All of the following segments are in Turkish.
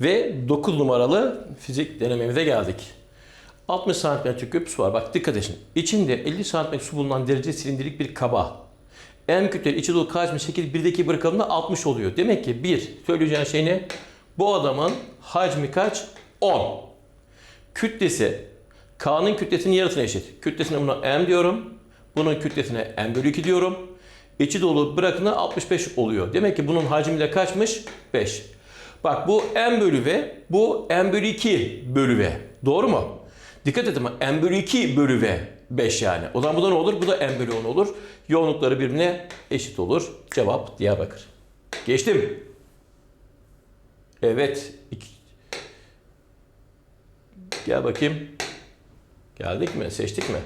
Ve 9 numaralı fizik denememize geldik. 60 santimetre küp su var. Bak dikkat edin. İçinde 50 santimetre su bulunan derece silindirik bir kaba. M kütleli içi dolu kazmi şekil 1'deki bırakımında 60 oluyor. Demek ki bir söyleyeceğin şey ne? Bu adamın hacmi kaç? 10. Kütlesi K'nın kütlesinin yarısına eşit. Kütlesine buna M diyorum. Bunun kütlesine M bölü 2 diyorum. İçi dolu bırakını 65 oluyor. Demek ki bunun hacmi de kaçmış? 5. Bak bu M bölü V, bu M bölü 2 bölü V. Doğru mu? Dikkat edin M bölü 2 bölü V 5 yani. O zaman bu da ne olur? Bu da M bölü 10 olur. Yoğunlukları birbirine eşit olur. Cevap Diyarbakır. Geçtim. Evet. İki. Gel bakayım. Geldik mi? Seçtik mi?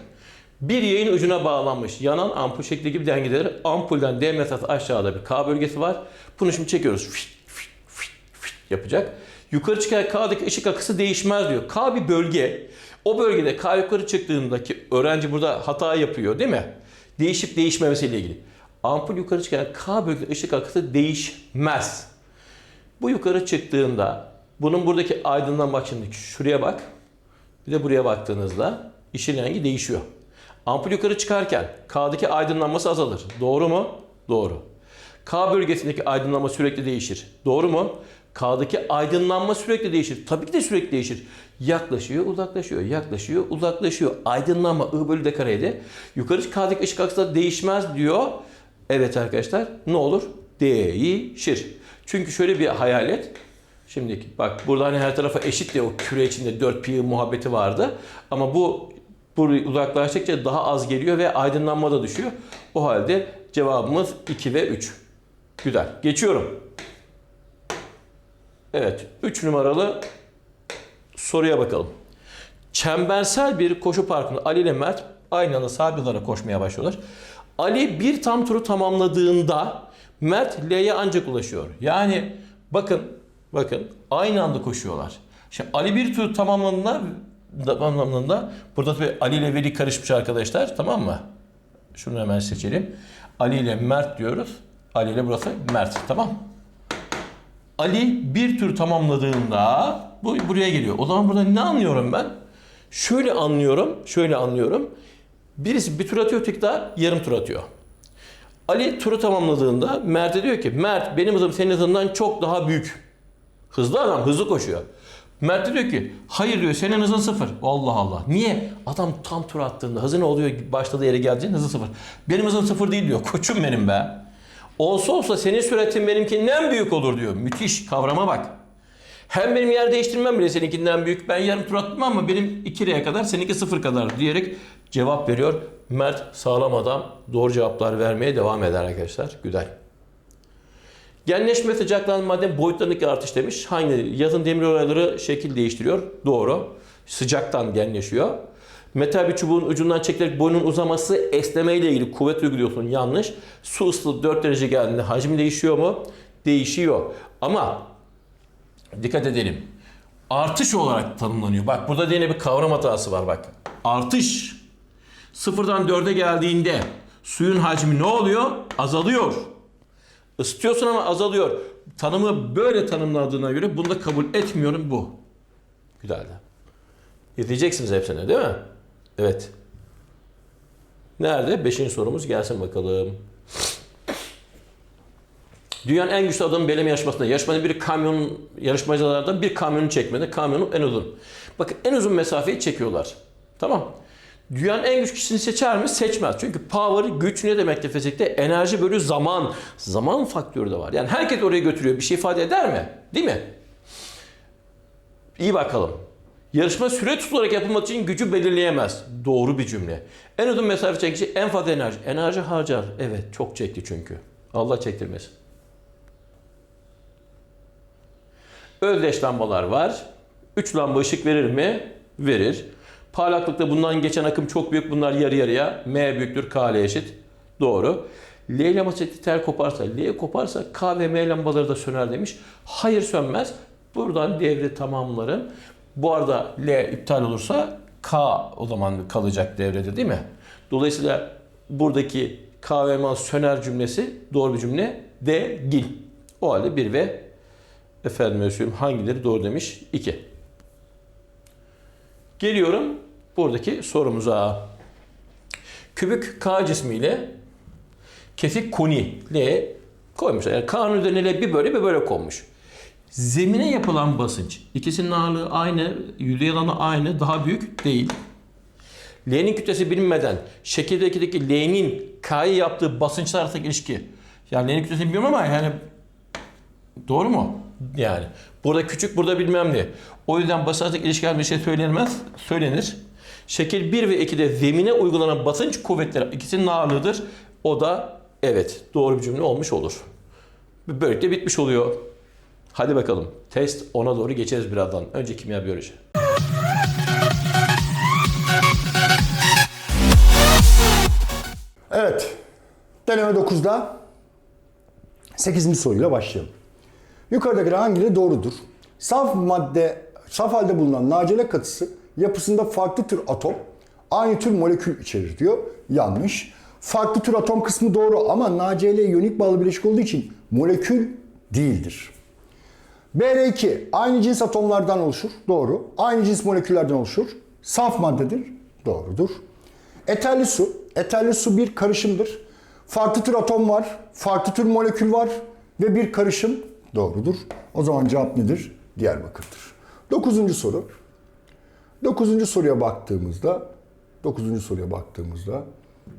Bir yayın ucuna bağlanmış yanan ampul şeklindeki bir dengeleri ampulden D mesafesi aşağıda bir K bölgesi var. Bunu şimdi çekiyoruz. Fişt yapacak. Yukarı çıkan K'daki ışık akısı değişmez diyor. K bir bölge. O bölgede K yukarı çıktığındaki öğrenci burada hata yapıyor değil mi? Değişip değişmemesiyle ilgili. Ampul yukarı çıkan K bölgede ışık akısı değişmez. Bu yukarı çıktığında bunun buradaki aydınlan bak şimdi şuraya bak. Bir de buraya baktığınızda işin rengi değişiyor. Ampul yukarı çıkarken K'daki aydınlanması azalır. Doğru mu? Doğru. K bölgesindeki aydınlanma sürekli değişir. Doğru mu? K'daki aydınlanma sürekli değişir. Tabii ki de sürekli değişir. Yaklaşıyor, uzaklaşıyor, yaklaşıyor, uzaklaşıyor. Aydınlanma I bölü D kareydi. Yukarı K'daki ışık akısı da değişmez diyor. Evet arkadaşlar ne olur? Değişir. Çünkü şöyle bir hayal et. Şimdi bak burada hani her tarafa eşit diye o küre içinde 4 pi muhabbeti vardı. Ama bu buraya uzaklaştıkça daha az geliyor ve aydınlanma da düşüyor. O halde cevabımız 2 ve 3. Güzel. Geçiyorum. Evet. 3 numaralı soruya bakalım. Çembersel bir koşu parkında Ali ile Mert aynı anda sabit olarak koşmaya başlıyorlar. Ali bir tam turu tamamladığında Mert L'ye ancak ulaşıyor. Yani bakın bakın aynı anda koşuyorlar. Şimdi Ali bir tur tamamlandığında burada tabii Ali ile Veli karışmış arkadaşlar tamam mı? Şunu hemen seçelim. Ali ile Mert diyoruz. Ali ile burası Mert tamam. Ali bir tur tamamladığında bu buraya geliyor. O zaman burada ne anlıyorum ben? Şöyle anlıyorum, şöyle anlıyorum. Birisi bir tur atıyor, öteki daha yarım tur atıyor. Ali turu tamamladığında Mert'e diyor ki Mert benim hızım senin hızından çok daha büyük. Hızlı adam hızlı koşuyor. Mert de diyor ki hayır diyor senin hızın sıfır. Allah Allah. Niye? Adam tam tur attığında hızı ne oluyor başladığı yere geldiğinde hızı sıfır. Benim hızım sıfır değil diyor. Koçum benim be. Olsa olsa senin süratin benimkinden büyük olur diyor. Müthiş kavrama bak. Hem benim yer değiştirmem bile seninkinden büyük. Ben yarım tur attım ama benim 2 liraya kadar seninki sıfır kadar diyerek cevap veriyor. Mert sağlam adam doğru cevaplar vermeye devam eder arkadaşlar. Güzel. Genleşme sıcaklanma madde boyutlarındaki artış demiş. Hangi yazın demir olayları şekil değiştiriyor? Doğru. Sıcaktan genleşiyor. Metal bir çubuğun ucundan çekilerek boyunun uzaması esneme ile ilgili kuvvet uyguluyorsun. Yanlış. Su ısısı 4 derece geldiğinde hacmi değişiyor mu? Değişiyor. Ama dikkat edelim. Artış olarak tanımlanıyor. Bak burada yine bir kavram hatası var bak. Artış sıfırdan 4'e geldiğinde suyun hacmi ne oluyor? Azalıyor. Isıtıyorsun ama azalıyor. Tanımı böyle tanımladığına göre bunu da kabul etmiyorum bu. Güzel de. İzleyeceksiniz hepsine değil mi? Evet. Nerede? Beşinci sorumuz gelsin bakalım. Dünyanın en güçlü adamın belirleme yarışmasında yarışmanın bir kamyonun yarışmacılardan bir kamyonu çekmedi. Kamyonun en uzun. Bakın en uzun mesafeyi çekiyorlar. Tamam. Dünyanın en güçlü kişisini seçer mi? Seçmez. Çünkü power, güç ne demektir fizikte? Enerji bölü zaman. Zaman faktörü de var. Yani herkes oraya götürüyor. Bir şey ifade eder mi? Değil mi? İyi bakalım. Yarışma süre tutularak yapılmak için gücü belirleyemez. Doğru bir cümle. En uzun mesafe çeken kişi en fazla enerji. Enerji harcar. Evet çok çekti çünkü. Allah çektirmesin. Özdeş lambalar var. 3 lamba ışık verir mi? Verir. Parlaklıkta bundan geçen akım çok büyük. Bunlar yarı yarıya. M büyüktür K ile eşit. Doğru. L lambası tel koparsa, L koparsa K ve M lambaları da söner demiş. Hayır sönmez. Buradan devre tamamlarım. Bu arada L iptal olursa K o zaman kalacak devrede değil mi? Dolayısıyla buradaki K ve M söner cümlesi doğru bir cümle değil. O halde 1 ve Efendim söyleyeyim hangileri doğru demiş? 2. Geliyorum buradaki sorumuza. Kübük K cismiyle kesik koni L koymuşlar. Yani K'nın üzerine L bir böyle bir böyle konmuş. Zemine yapılan basınç. ikisinin ağırlığı aynı, yüzey alanı aynı, daha büyük değil. L'nin kütlesi bilinmeden şekildeki L'nin K'yı yaptığı basınçlar arasındaki ilişki. Yani L'nin kütlesini bilmiyorum ama yani doğru mu? Yani burada küçük burada bilmem ne. O yüzden basınç arasındaki ilişkiler bir şey söylenmez. Söylenir. Şekil 1 ve 2'de zemine uygulanan basınç kuvvetleri ikisinin ağırlığıdır. O da evet doğru bir cümle olmuş olur. Böylelikle bitmiş oluyor. Hadi bakalım. Test 10'a doğru geçeriz birazdan. Önce kimya biyoloji. Evet. Deneme 9'da 8. soruyla başlayalım. Yukarıdakiler hangileri doğrudur? Saf madde, saf halde bulunan nacelle katısı yapısında farklı tür atom, aynı tür molekül içerir diyor. Yanlış. Farklı tür atom kısmı doğru ama NaCl iyonik bağlı bileşik olduğu için molekül değildir. BR2 aynı cins atomlardan oluşur. Doğru. Aynı cins moleküllerden oluşur. Saf maddedir. Doğrudur. Eterli su. Eterli su bir karışımdır. Farklı tür atom var. Farklı tür molekül var. Ve bir karışım. Doğrudur. O zaman cevap nedir? Diyarbakır'dır. Dokuzuncu soru. Dokuzuncu soruya baktığımızda dokuzuncu soruya baktığımızda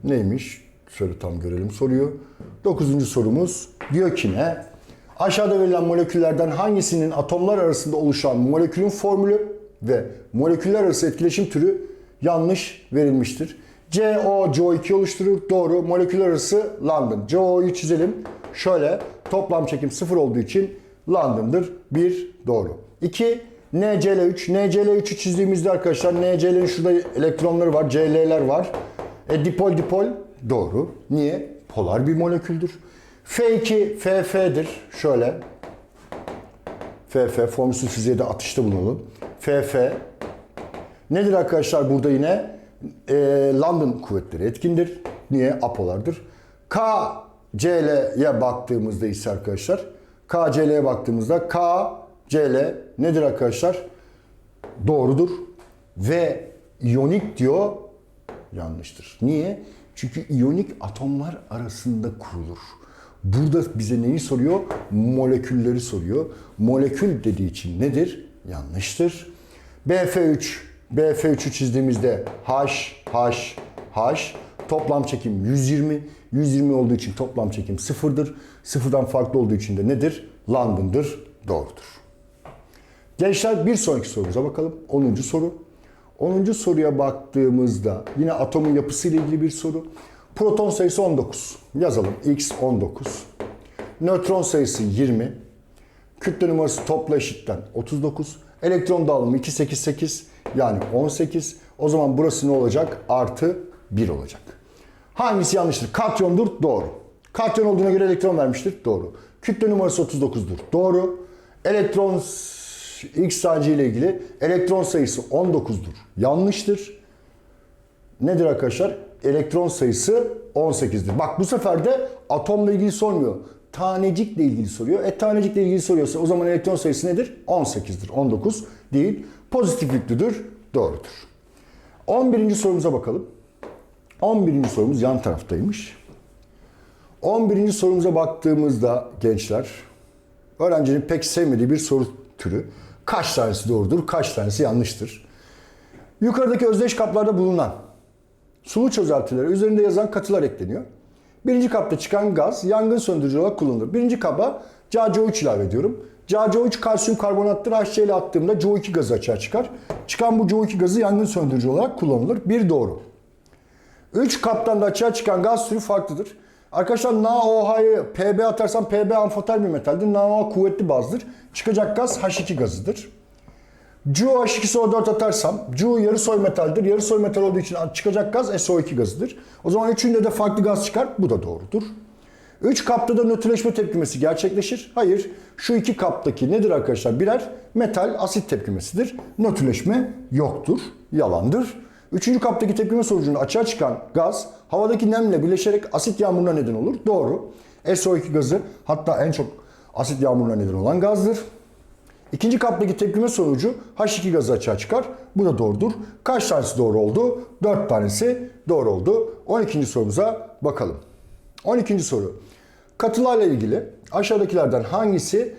neymiş? Şöyle tam görelim soruyu. Dokuzuncu sorumuz diyor ki ne? Aşağıda verilen moleküllerden hangisinin atomlar arasında oluşan molekülün formülü ve moleküller arası etkileşim türü yanlış verilmiştir. CO, CO2 oluşturur. Doğru. Moleküller arası London. CO'yu çizelim. Şöyle toplam çekim sıfır olduğu için London'dır. 1 doğru. 2 NCl3. NCl3'ü çizdiğimizde arkadaşlar NCl'nin şurada elektronları var. Cl'ler var. E, dipol dipol doğru. Niye? Polar bir moleküldür. F2 FF'dir. Şöyle. FF formülsüz fiziğe de atışta bulunalım. FF nedir arkadaşlar burada yine? E, London kuvvetleri etkindir. Niye? Apolardır. K CL'ye baktığımızda ise arkadaşlar K CL'ye baktığımızda K CL nedir arkadaşlar? Doğrudur. Ve iyonik diyor yanlıştır. Niye? Çünkü iyonik atomlar arasında kurulur. Burada bize neyi soruyor? Molekülleri soruyor. Molekül dediği için nedir? Yanlıştır. BF3, BF3'ü çizdiğimizde H, H, H toplam çekim 120. 120 olduğu için toplam çekim sıfırdır. Sıfırdan farklı olduğu için de nedir? London'dır. Doğrudur. Gençler bir sonraki sorumuza bakalım. 10. soru. 10. soruya baktığımızda yine atomun yapısıyla ilgili bir soru. Proton sayısı 19. Yazalım. X 19. Nötron sayısı 20. Kütle numarası topla eşitten 39. Elektron dağılımı 288 yani 18. O zaman burası ne olacak? Artı 1 olacak. Hangisi yanlıştır? Katyondur. Doğru. Katyon olduğuna göre elektron vermiştir. Doğru. Kütle numarası 39'dur. Doğru. Elektron X sacı ile ilgili elektron sayısı 19'dur. Yanlıştır. Nedir arkadaşlar? Elektron sayısı 18'dir. Bak bu sefer de atomla ilgili sormuyor. Tanecikle ilgili soruyor. E tanecikle ilgili soruyorsa o zaman elektron sayısı nedir? 18'dir. 19 değil. Pozitif yüklüdür. Doğrudur. 11. sorumuza bakalım. 11. sorumuz yan taraftaymış. 11. sorumuza baktığımızda gençler, öğrencinin pek sevmediği bir soru türü. Kaç tanesi doğrudur, kaç tanesi yanlıştır? Yukarıdaki özdeş kaplarda bulunan sulu çözeltilere üzerinde yazan katılar ekleniyor. Birinci kapta çıkan gaz yangın söndürücü olarak kullanılır. Birinci kaba CaCO3 ilave ediyorum. CaCO3 kalsiyum karbonattır. HCl attığımda CO2 gazı açığa çıkar. Çıkan bu CO2 gazı yangın söndürücü olarak kullanılır. Bir doğru. 3 kaptan da açığa çıkan gaz türü farklıdır. Arkadaşlar NaOH'yı Pb atarsam Pb amfoter bir metaldir. NaOH kuvvetli bazdır. Çıkacak gaz H2 gazıdır. CuH2SO4 atarsam Cu yarı soy metaldir. Yarı soy metal olduğu için çıkacak gaz SO2 gazıdır. O zaman üçünde de farklı gaz çıkar. Bu da doğrudur. 3 kapta da nötrleşme tepkimesi gerçekleşir. Hayır. Şu iki kaptaki nedir arkadaşlar? Birer metal asit tepkimesidir. Nötrleşme yoktur. Yalandır. Üçüncü kaptaki tepkime sonucunda açığa çıkan gaz havadaki nemle birleşerek asit yağmuruna neden olur. Doğru. SO2 gazı hatta en çok asit yağmuruna neden olan gazdır. İkinci kaptaki tepkime sonucu H2 gazı açığa çıkar. Bu da doğrudur. Kaç tanesi doğru oldu? 4 tanesi doğru oldu. 12. sorumuza bakalım. 12. soru. Katılarla ilgili aşağıdakilerden hangisi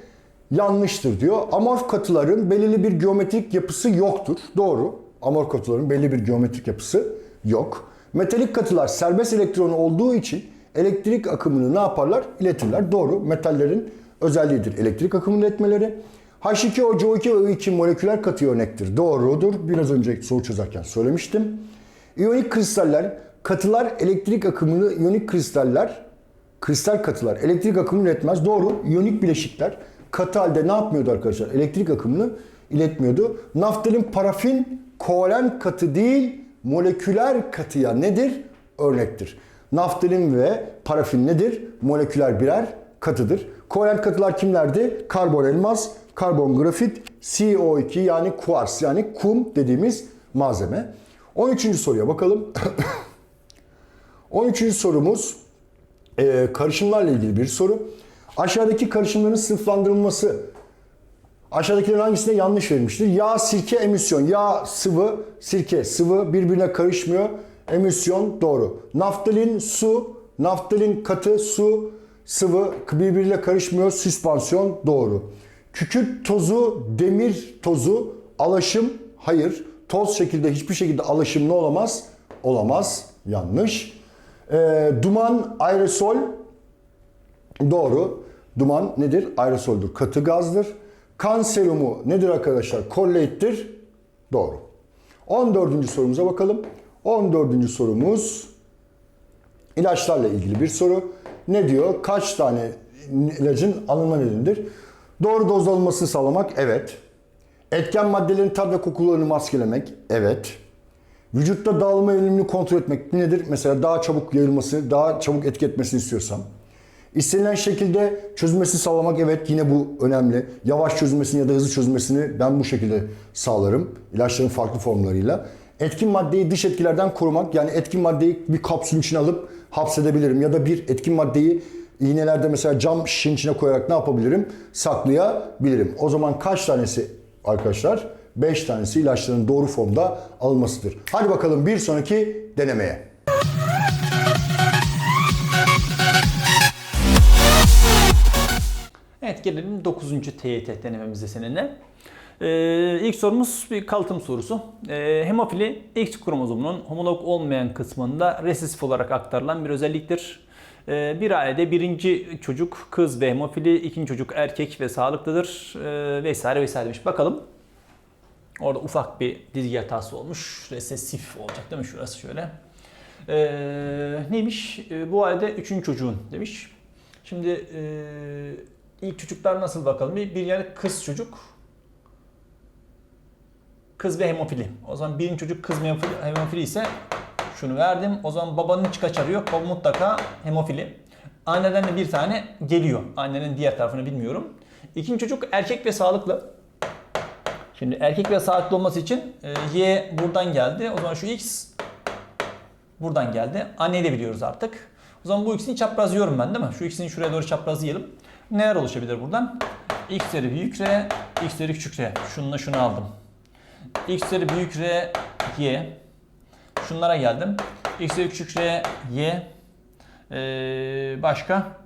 yanlıştır diyor. Amorf katıların belirli bir geometrik yapısı yoktur. Doğru. Amorf katıların belli bir geometrik yapısı yok. Metalik katılar serbest elektron olduğu için elektrik akımını ne yaparlar? İletirler. Doğru. Metallerin özelliğidir elektrik akımını iletmeleri. H2O, CO2 ve I2 moleküler katı örnektir. Doğrudur. Biraz önce soru çözerken söylemiştim. İyonik kristaller, katılar elektrik akımını, iyonik kristaller, kristal katılar elektrik akımını iletmez. Doğru. İyonik bileşikler katı halde ne yapmıyordu arkadaşlar? Elektrik akımını iletmiyordu. Naftalin parafin kovalent katı değil, moleküler katıya nedir? Örnektir. Naftalin ve parafin nedir? Moleküler birer katıdır. Kovalent katılar kimlerdi? Karbon elmas, karbon grafit, CO2 yani kuars yani kum dediğimiz malzeme. 13. soruya bakalım. 13. sorumuz e, karışımlarla ilgili bir soru. Aşağıdaki karışımların sınıflandırılması aşağıdakilerin hangisine yanlış verilmiştir? Yağ, sirke, emisyon. Yağ, sıvı, sirke, sıvı birbirine karışmıyor. Emisyon doğru. Naftalin, su, naftalin katı, su, sıvı birbiriyle karışmıyor. Süspansiyon doğru. Kükürt tozu, demir tozu, alaşım hayır. Toz şekilde hiçbir şekilde alaşım ne olamaz? Olamaz. Yanlış. Ee, duman, aerosol Doğru. Duman nedir? Aerosoldür. Katı gazdır. Kan serumu nedir arkadaşlar? Kolloiddir. Doğru. 14. sorumuza bakalım. 14. sorumuz ilaçlarla ilgili bir soru. Ne diyor? Kaç tane ilacın alınma nedenidir? Doğru dozda alınmasını sağlamak. Evet. Etken maddelerin tat ve kokularını maskelemek. Evet. Vücutta dağılma yönelimini kontrol etmek nedir? Mesela daha çabuk yayılması, daha çabuk etki etmesini istiyorsam. İstenilen şekilde çözülmesini sağlamak evet yine bu önemli. Yavaş çözülmesini ya da hızlı çözülmesini ben bu şekilde sağlarım. İlaçların farklı formlarıyla. Etkin maddeyi dış etkilerden korumak yani etkin maddeyi bir kapsülün içine alıp hapsedebilirim. Ya da bir etkin maddeyi iğnelerde mesela cam şişenin içine koyarak ne yapabilirim? Saklayabilirim. O zaman kaç tanesi arkadaşlar? 5 tanesi ilaçların doğru formda alınmasıdır. Hadi bakalım bir sonraki denemeye. Evet gelelim 9. TYT denememize seninle. Ee, ilk sorumuz bir kalıtım sorusu. Ee, hemofili X kromozomunun homolog olmayan kısmında resesif olarak aktarılan bir özelliktir. Ee, bir ailede birinci çocuk kız ve hemofili, ikinci çocuk erkek ve sağlıklıdır ee, vesaire vesaire demiş. Bakalım. Orada ufak bir dizgi hatası olmuş. Resesif olacak değil mi? Şurası şöyle. Ee, neymiş? Ee, bu ailede üçüncü çocuğun demiş. Şimdi ilk çocuklar nasıl bakalım? Bir, yani kız çocuk. Kız ve hemofili. O zaman birinci çocuk kız hemofili, hemofili ise şunu verdim. O zaman babanın hiç kaçarı yok. Baba mutlaka hemofili. Anneden de bir tane geliyor. Annenin diğer tarafını bilmiyorum. İkinci çocuk erkek ve sağlıklı. Şimdi erkek ve sağlıklı olması için e, Y buradan geldi. O zaman şu X buradan geldi. Anneyi de biliyoruz artık. O zaman bu ikisini çaprazlıyorum ben değil mi? Şu ikisini şuraya doğru çaprazlayalım. Neler oluşabilir buradan? X'leri büyük R, X'leri küçük R. Şununla şunu aldım. X'leri büyük R, Y. Şunlara geldim. X'leri küçük R, Y. Ee, başka?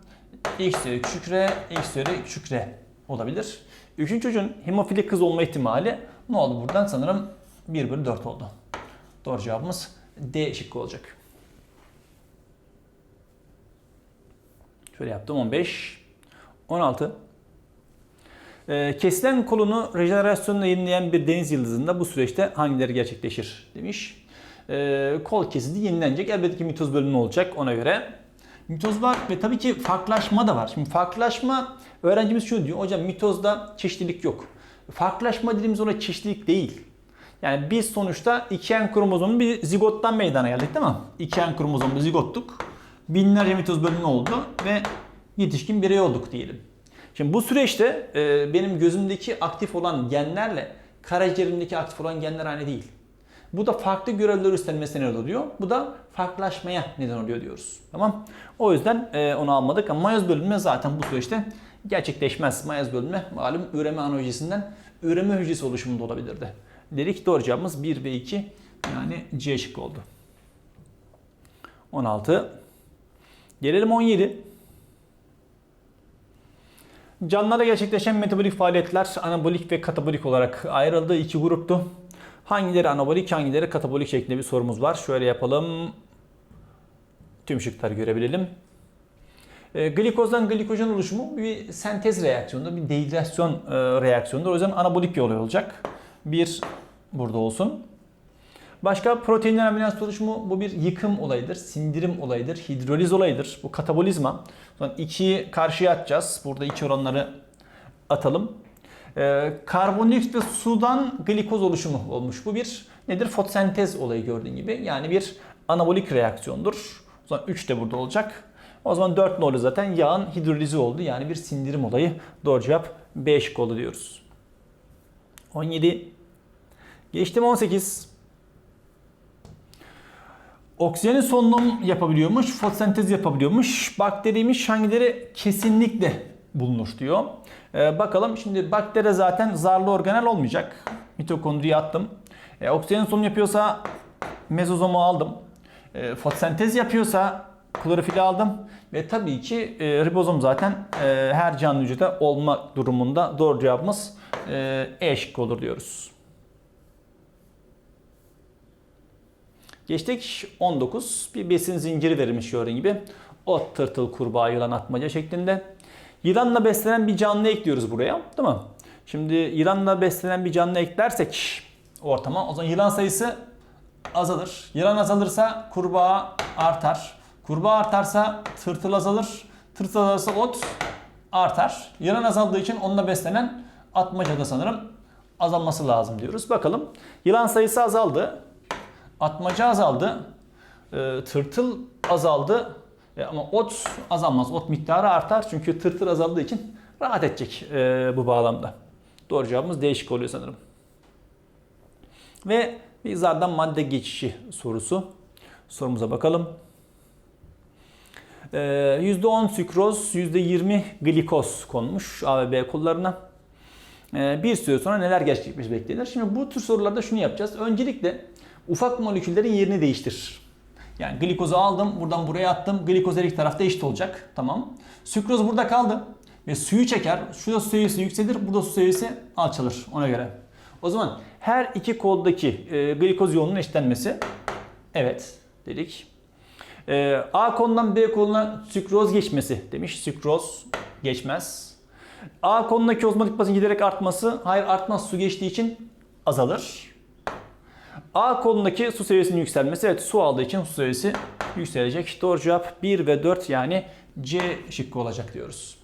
X'leri küçük R, X'leri küçük R olabilir. Üçüncü çocuğun hemofili kız olma ihtimali ne oldu buradan? Sanırım 1 bölü 4 oldu. Doğru cevabımız D şıkkı olacak. Şöyle yaptım 15. 16. Ee, kesilen kolunu rejenerasyonla yenileyen bir deniz yıldızında bu süreçte hangileri gerçekleşir demiş. Ee, kol kesildi yenilenecek. Elbette ki mitoz bölümü olacak ona göre. Mitoz var ve tabii ki farklılaşma da var. Şimdi farklılaşma öğrencimiz şunu diyor. Hocam mitozda çeşitlilik yok. Farklılaşma dediğimiz ona çeşitlilik değil. Yani biz sonuçta iki en kromozomun bir zigottan meydana geldik değil mi? İki en kromozomlu zigottuk. Binlerce mitoz bölümü oldu ve yetişkin birey olduk diyelim. Şimdi bu süreçte e, benim gözümdeki aktif olan genlerle karaciğerimdeki aktif olan genler aynı değil. Bu da farklı görevler üstlenmesine neden oluyor. Bu da farklılaşmaya neden oluyor diyoruz. Tamam. O yüzden e, onu almadık ama mayoz bölünme zaten bu süreçte gerçekleşmez. Mayaz bölünme malum üreme ana hücresinden üreme hücresi oluşumunda olabilirdi. Dedik doğru cevabımız 1 ve 2 yani C şıkkı oldu. 16. Gelelim 17. Canlılarda gerçekleşen metabolik faaliyetler anabolik ve katabolik olarak ayrıldı. iki gruptu. Hangileri anabolik, hangileri katabolik şeklinde bir sorumuz var. Şöyle yapalım. Tüm şıkları görebilelim. E, glikozdan glikojen oluşumu bir sentez reaksiyonu, bir dehidrasyon e, reaksiyonudur. O yüzden anabolik bir olay olacak. Bir burada olsun. Başka proteinler amino asit oluşumu bu bir yıkım olayıdır, sindirim olayıdır, hidroliz olayıdır. Bu katabolizma. Zaman ikiyi karşıya atacağız. Burada iki oranları atalım. Ee, karbondioksit ve sudan glikoz oluşumu olmuş. Bu bir nedir? Fotosentez olayı gördüğün gibi. Yani bir anabolik reaksiyondur. O zaman 3 de burada olacak. O zaman 4 ne oldu zaten? Yağın hidrolizi oldu. Yani bir sindirim olayı. Doğru cevap B şıkkı oldu diyoruz. 17. Geçtim 18. Oksijenin solunum yapabiliyormuş, fotosentez yapabiliyormuş. Bakteriymiş hangileri kesinlikle bulunur diyor. Ee, bakalım şimdi bakteri zaten zarlı organel olmayacak. Mitokondriyi attım. Ee, oksijenin solunum yapıyorsa mezozomu aldım. Ee, fotosentez yapıyorsa klorofili aldım. Ve tabii ki e, ribozom zaten e, her canlı hücrede olma durumunda doğru cevabımız e, E şıkkı olur diyoruz. Geçtik 19. Bir besin zinciri verilmiş gördüğün gibi. Ot, tırtıl, kurbağa, yılan, atmaca şeklinde. Yılanla beslenen bir canlı ekliyoruz buraya. Değil mi? Şimdi yılanla beslenen bir canlı eklersek ortama o zaman yılan sayısı azalır. Yılan azalırsa kurbağa artar. Kurbağa artarsa tırtıl azalır. Tırtıl azalırsa ot artar. Yılan azaldığı için onunla beslenen atmaca da sanırım azalması lazım diyoruz. Bakalım. Yılan sayısı azaldı. Atmaca azaldı. E, tırtıl azaldı. E, ama ot azalmaz. Ot miktarı artar. Çünkü tırtıl azaldığı için rahat edecek e, bu bağlamda. Doğru cevabımız değişik oluyor sanırım. Ve bir zardan madde geçişi sorusu. Sorumuza bakalım. E, %10 sükroz, %20 glikoz konmuş A ve B kollarına. E, bir süre sonra neler gerçekleşmesi beklenir? Şimdi bu tür sorularda şunu yapacağız. Öncelikle ufak moleküllerin yerini değiştir. Yani glikozu aldım, buradan buraya attım. Glikoz her iki tarafta eşit olacak. Tamam. Sükroz burada kaldı ve suyu çeker. Şurada su seviyesi yükselir, burada su seviyesi alçalır ona göre. O zaman her iki koldaki e, glikoz yoğunluğunun eşitlenmesi. Evet dedik. E, A kolundan B koluna sükroz geçmesi demiş. Sükroz geçmez. A kolundaki ozmotik basın giderek artması. Hayır artmaz su geçtiği için azalır. A kolundaki su seviyesinin yükselmesi. Evet su aldığı için su seviyesi yükselecek. Doğru cevap 1 ve 4 yani C şıkkı olacak diyoruz.